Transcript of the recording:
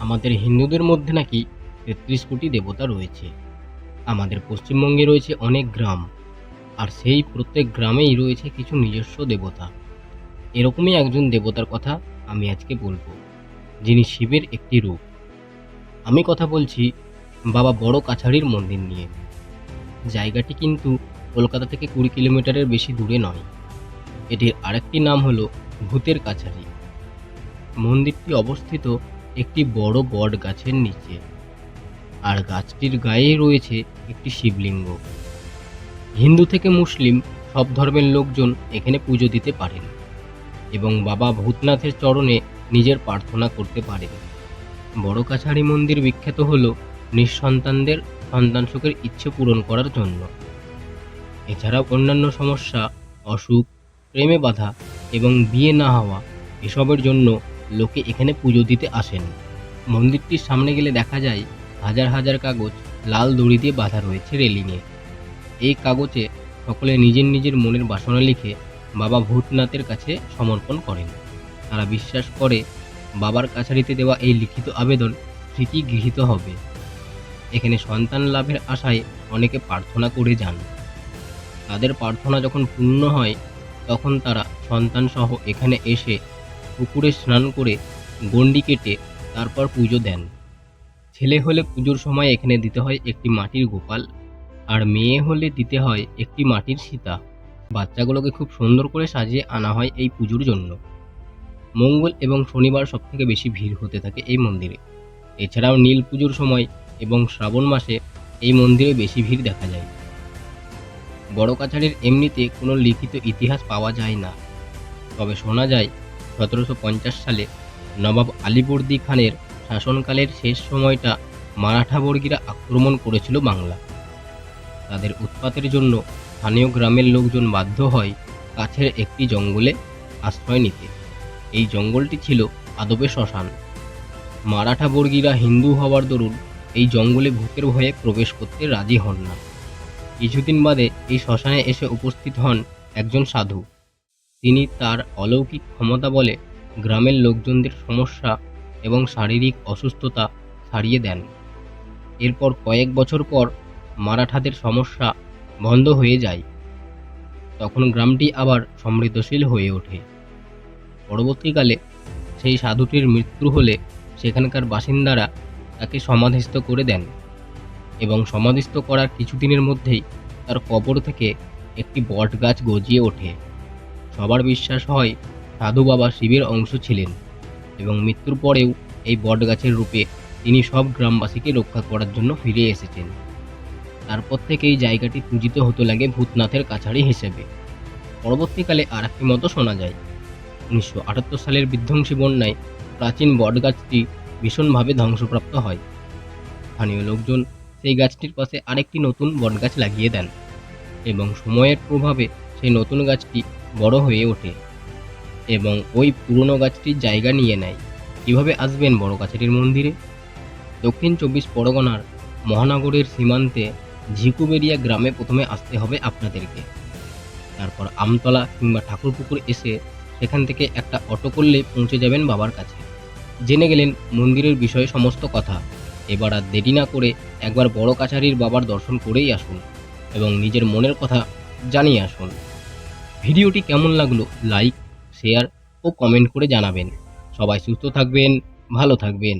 আমাদের হিন্দুদের মধ্যে নাকি তেত্রিশ কোটি দেবতা রয়েছে। আমাদের পশ্চিমবঙ্গে রয়েছে অনেক গ্রাম, আর সেই প্রত্যেক গ্রামেই রয়েছে কিছু নিজস্ব দেবতা। এরকমই একজন দেবতার কথা আমি আজকে বলব, যিনি শিবের একটি রূপ। আমি কথা বলছি বাবা বড় কাছারির মন্দির নিয়ে। জায়গাটি কিন্তু কলকাতা থেকে কুড়ি কিলোমিটারের বেশি দূরে নয়। এটির আরেকটি নাম হলো ভূতের কাছারি মন্দিরটি অবস্থিত একটি বড় বট গাছের নিচে। আর গাছটির গায়ে রয়েছে একটি শিবলিঙ্গ। হিন্দু থেকে মুসলিম সব ধর্মের লোকজন এখানে পুজো দিতে পারেন এবং বাবা ভূতনাথের চরণে নিজের প্রার্থনা করতে পারেন। বড় কাছারি মন্দির বিখ্যাত হল নিঃসন্তানদের সন্তান সুখের ইচ্ছে পূরণ করার জন্য। এছাড়াও অন্যান্য সমস্যা, অসুখ, প্রেমে বাধা এবং বিয়ে না হওয়া এসবের জন্য লোকে এখানে পুজো দিতে আসেন। মন্দিরটির সামনে গেলে দেখা যায়, হাজার হাজার কাগজ লাল দড়ি দিয়ে বাঁধা রয়েছে রেলিংয়ে। এই কাগজে সকলে নিজের নিজের মনের বাসনা লিখে বাবা ভূতনাথের কাছে সমর্পণ করেন। তারা বিশ্বাস করে বাবার কাছারিতে দেওয়া এই লিখিত আবেদন ঠিকই গৃহীত হবে। এখানে সন্তান লাভের আশায় অনেকে প্রার্থনা করে যান। তাদের প্রার্থনা যখন পূর্ণ হয়, তখন তারা সন্তানসহ এখানে এসে পুকুরে স্নান করে গণ্ডি কেটে তারপর পুজো দেন। ছেলে হলে পুজোর সময় এখানে দিতে হয় একটি মাটির গোপাল, আর মেয়ে হলে দিতে হয় একটি মাটির সীতা। বাচ্চাগুলোকে খুব সুন্দর করে সাজিয়ে আনা হয় এই পুজোর জন্য। মঙ্গল এবং শনিবার সবথেকে বেশি ভিড় হতে থাকে এই মন্দিরে। এছাড়াও নীল পুজোর সময় এবং শ্রাবণ মাসে এই মন্দিরে বেশি ভিড় দেখা যায়। বড় কাছারির এমনিতে কোনো লিখিত ইতিহাস পাওয়া যায় না। তবে শোনা যায় সতেরোশো পঞ্চাশ সালে নবাব আলীবর্দী খানের শাসনকালের শেষ সময়টা মারাঠা বর্গীরা আক্রমণ করেছিল বাংলা। তাদের উৎপাতের জন্য স্থানীয় গ্রামের লোকজন বাধ্য হয় কাছের একটি জঙ্গলে আশ্রয় নিতে। এই জঙ্গলটি ছিল আদবে শ্মশান। মারাঠা বর্গীরা হিন্দু হওয়ার দরুন এই জঙ্গলে ভূতের ভয়ে প্রবেশ করতে রাজি হন না। কিছুদিন বাদে এই শ্মশানে এসে উপস্থিত হন একজন সাধু। তিনি তার অলৌকিক ক্ষমতা বলে গ্রামের লোকজনদের সমস্যা এবং শারীরিক অসুস্থতা সারিয়ে দেন। এরপর কয়েক বছর পর মারাঠাদের সমস্যা বন্ধ হয়ে যায়। তখন গ্রামটি আবার সমৃদ্ধশীল হয়ে ওঠে। পরবর্তীকালে সেই সাধুটির মৃত্যু হলে সেখানকার বাসিন্দারা তাকে সমাধিস্থ করে দেন এবং সমাধিস্থ করার কিছুদিনের মধ্যেই তার কবর থেকে একটি বট গাছ গজিয়ে ওঠে। সবার বিশ্বাস হয় সাধু বাবা শিবের অংশ ছিলেন এবং মৃত্যুর পরেও এই বটগাছের রূপে তিনি সব গ্রামবাসীকে রক্ষা করার জন্য ফিরে এসেছেন। তারপর থেকে এই জায়গাটি পূজিত হতে লাগে ভূতনাথের কাছারি হিসেবে। পরবর্তীকালে আর একটি মতো শোনা যায়। উনিশশো আটাত্তর সালের বিধ্বংসী বন্যায় প্রাচীন বটগাছটি ভীষণভাবে ধ্বংসপ্রাপ্ত হয়। স্থানীয় লোকজন সেই গাছটির পাশে আরেকটি নতুন বটগাছ লাগিয়ে দেন এবং সময়ের প্রভাবে সেই নতুন গাছটি বড় হয়ে ওঠে এবং ওই পুরনো গাছটির জায়গা নিয়ে নেয়। কীভাবে আসবেন বড় কাছারির মন্দিরে? দক্ষিণ চব্বিশ পরগনার মহানগরের সীমান্তে ঝিকুবেরিয়া গ্রামে প্রথমে আসতে হবে আপনাদেরকে। তারপর আমতলা কিংবা ঠাকুরপুকুর এসে সেখান থেকে একটা অটো করলে পৌঁছে যাবেন বাবার কাছে। জেনে গেলেন মন্দিরের বিষয়ে সমস্ত কথা। এবার আর দেরি না করে একবার বড় কাছারির বাবার দর্শন করেই আসুন এবং নিজের মনের কথা জানিয়ে আসুন। ভিডিওটি কেমন লাগল লাইক শেয়ার ও কমেন্ট করে জানাবেন। সবাই সুস্থ থাকবেন ভালো থাকবেন।